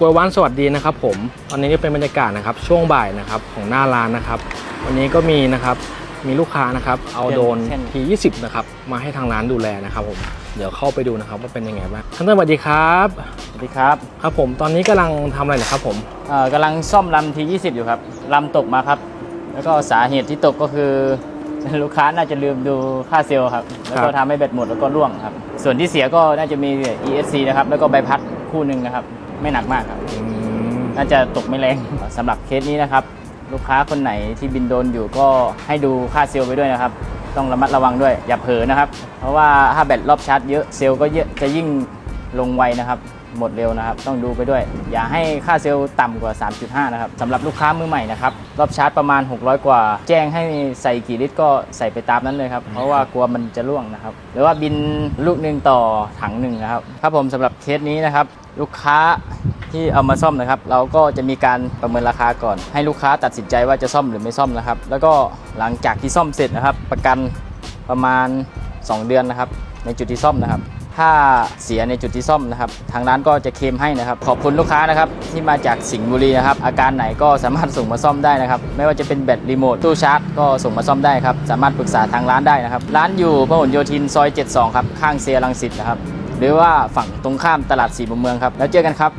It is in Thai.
กวยวันสวัสดีนะครับผมตอนนี้ก็เป็นบรรยากาศนะครับช่วงบ่ายนะครับของหน้าร้านนะครับ วันนี้ก็มีนะครับมีลูกค้านะครับเอาโดรนเช่น T20 นะครับมาให้ทางร้านดูแลนะครับผมเดี๋ยวเข้าไปดูนะครับว่าเป็นยังไงบ้างท่านสวัสดีครับสวัสดีครับครับผมตอนนี้กำลังทำอะไรนะครับผมเอ่อกำลังซ่อมลำที20อยู่ครับลำตกมาครับ แล้วก็สาเหตุที่ตกก็คือลูกค้าน่าจะลืมดูค่าเซลล์ครับแล้วก็ทำให้แบตหมดแล้วก็ร่วงครับส่วนที่เสียก็น่าจะมี ESC นะครับแล้วก็ใบพัดคู่หนึ่งนะครับ ไม่หนักมากครับ อืมน่าจะตกไม่แรง สำหรับเคสนี้นะครับ ลูกค้าคนไหนที่บินโดรนอยู่ก็ให้ดูค่าเซลล์ไปด้วยนะครับ ต้องระมัดระวังด้วย อย่าเผลอนะครับ เพราะว่าถ้าแบตรอบชาร์จเยอะเซลล์ก็เยอะจะยิ่งลงไวนะครับ หมดเร็วนะครับ ต้องดูไปด้วย อย่าให้ค่าเซลล์ต่ำกว่า 3.5 นะครับสำหรับลูกค้ามือใหม่นะครับ รอบชาร์จประมาณ 600 กว่า แจ้งให้ใส่กี่ลิตรก็ใส่ไปตามนั้นเลยครับ เพราะว่ากลัวมันจะร่วงนะครับ หรือว่าบินลูกหนึ่งต่อถังหนึ่งนะครับ ครับผมสำหรับเคสนี้นะครับ ลูกค้าที่เอามาซ่อมนะครับ เราก็จะมีการประเมินราคาก่อน ให้ลูกค้าตัดสินใจว่าจะซ่อมหรือไม่ซ่อมนะครับ แล้วก็หลังจากที่ซ่อมเสร็จนะครับ ประกันประมาณ 2 เดือนนะครับ ในจุดที่ซ่อมนะครับ ถ้าเสียในจุดที่ซ่อมนะครับ ทางร้านก็จะเคลมให้นะครับ ขอบคุณลูกค้านะครับ ที่มาจากสิงห์บุรีนะครับ อาการไหนก็สามารถส่งมาซ่อมได้นะครับ ไม่ว่าจะเป็นแบตรีโมทตู้ชาร์จก็ส่งมาซ่อมได้ครับ สามารถปรึกษาทางร้านได้นะครับ ร้านอยู่พหลโยธินซอย 72 ครับ ข้างเซียรังสิตนะครับ หรือว่าฝั่งตรงข้ามตลาดสีบุมเมืองครับ แล้วเจอกันครับ